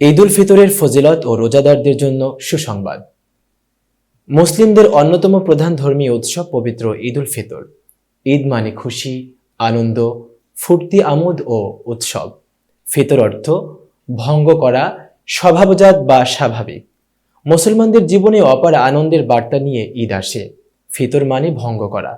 ঈদ উল ফিতরের ফজিলত ও রোজাদারদের জন্য সুসংবাদ। মুসলিমদের অন্যতম প্রধান ধর্মীয় উৎসব পবিত্র ঈদ উল ফিতর। ঈদ মানে খুশি, আনন্দ, ফুর্তি আমোদ ও উৎসব। ফিতর অর্থ ভঙ্গ করা, স্বভাবজাত বা স্বাভাবিক। মুসলমানদের জীবনে অপার আনন্দের বার্তা নিয়ে ঈদ আসে। ফিতর মানে ভঙ্গ করা।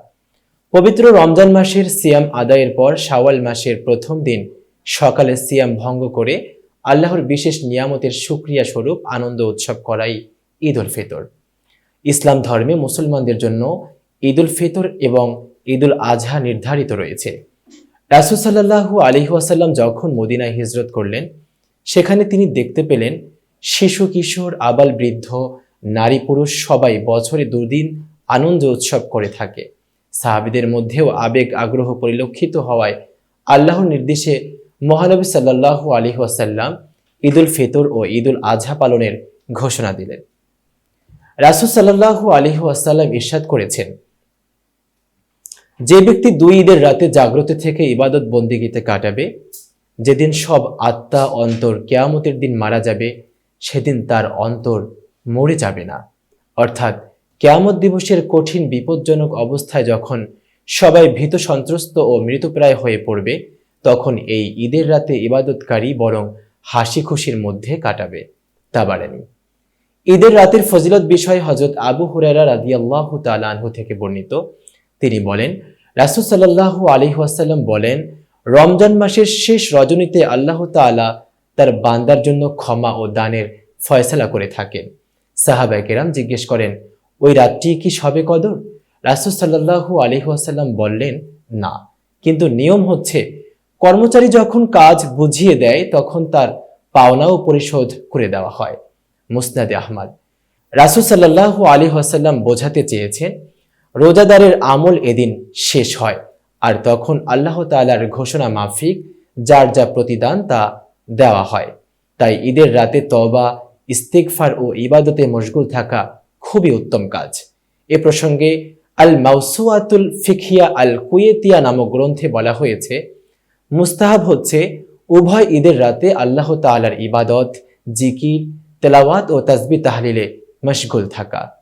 পবিত্র রমজান মাসের সিয়াম আদায়ের পর শাওয়াল মাসের প্রথম দিন সকালে সিয়াম ভঙ্গ করে আল্লাহর বিশেষ নিয়ামতের সুক্রিয়া স্বরূপ আনন্দ উৎসব করাই ঈদ উল ফিতর। ইসলাম ধর্মে মুসলমানদের জন্য ঈদ উল ফিতর এবং ঈদ উল আজহা নির্ধারিত রয়েছে। রাসুসাল্লাহু আলিহাসাল্লাম যখন মদিনায় হিজরত করলেন, সেখানে তিনি দেখতে পেলেন শিশু, কিশোর, আবাল বৃদ্ধ, নারী, পুরুষ সবাই বছরে দুদিন আনন্দ উৎসব করে থাকে। সাহাবিদের মধ্যেও আবেগ, আগ্রহ পরিলক্ষিত হওয়ায় আল্লাহর নির্দেশে মহানবী সাল্লাহু আলী ওয়াসাল্লাম ঈদ উল ফিতর ও ঈদ উল আজহা পালনের ঘোষণা দিলেন। রাসুল সাল্লাহু আলী ওয়াসাল্লাম ইরশাদ করেছেন, যে ব্যক্তি দুই ঈদের রাতে জাগ্রত থেকে ইবাদত বন্দিগিতে কাটাবে, যেদিন সব আত্মা অন্তর কেয়ামতের দিন মারা যাবে, সেদিন তার অন্তর মরে যাবে না। অর্থাৎ কেয়ামত দিবসের কঠিন বিপজ্জনক অবস্থায় যখন সবাই ভীত সন্ত্রস্ত ও মৃতপ্রায় হয়ে পড়বে তখন এই ঈদের রাতে ইবাদতকারী বরং হাসি খুশির মধ্যে কাটাবে, তা বাড়েনি। ঈদের রাতের ফজিলত বিষয়ে হজরত আবু হুরারা রাদিয়াল্লাহ তালানহু থেকে বর্ণিত। তিনি বলেন, রাসুল সাল্লাহু আলিহাসাল্লাম বলেন, রমজান মাসের শেষ রজনীতে আল্লাহ তাআলা তার বান্দার জন্য ক্ষমা ও দানের ফয়সলা করে থাকেন। সাহাবাই কেরাম জিজ্ঞেস করেন, ওই রাতটি কি সবে কদর? রাসুল সাল্লাহু আলিহাসাল্লাম বললেন, না। কিন্তু নিয়ম হচ্ছে কর্মচারী যখন কাজ বুঝিয়ে দেয়, তখন তার পাওনাও পরিশোধ করে দেওয়া হয়। মুসনাদে আহমদ। রাসুল সাল্লাহু আলী হাসাল্লাম বোঝাতে চেয়েছেন, রোজাদারের আমল এদিন শেষ হয়, আর তখন আল্লাহ তালার ঘোষণা মাফিক, যার যা প্রতিদান তা দেওয়া হয়। তাই ঈদের রাতে তবা ইস্তেকফার ও ইবাদতে মশগুল থাকা খুবই উত্তম কাজ। এ প্রসঙ্গে আল মাউসুয়াতুল ফিখিয়া আল কুয়েতিয়া নামক গ্রন্থে বলা হয়েছে মুস্তাহাব হচ্ছে উভয় ঈদের রাতে আল্লাহ তালার ইবাদত, জিকির, তেলাওয়াত ও তাজবি তাহলিলে মশগুল থাকা।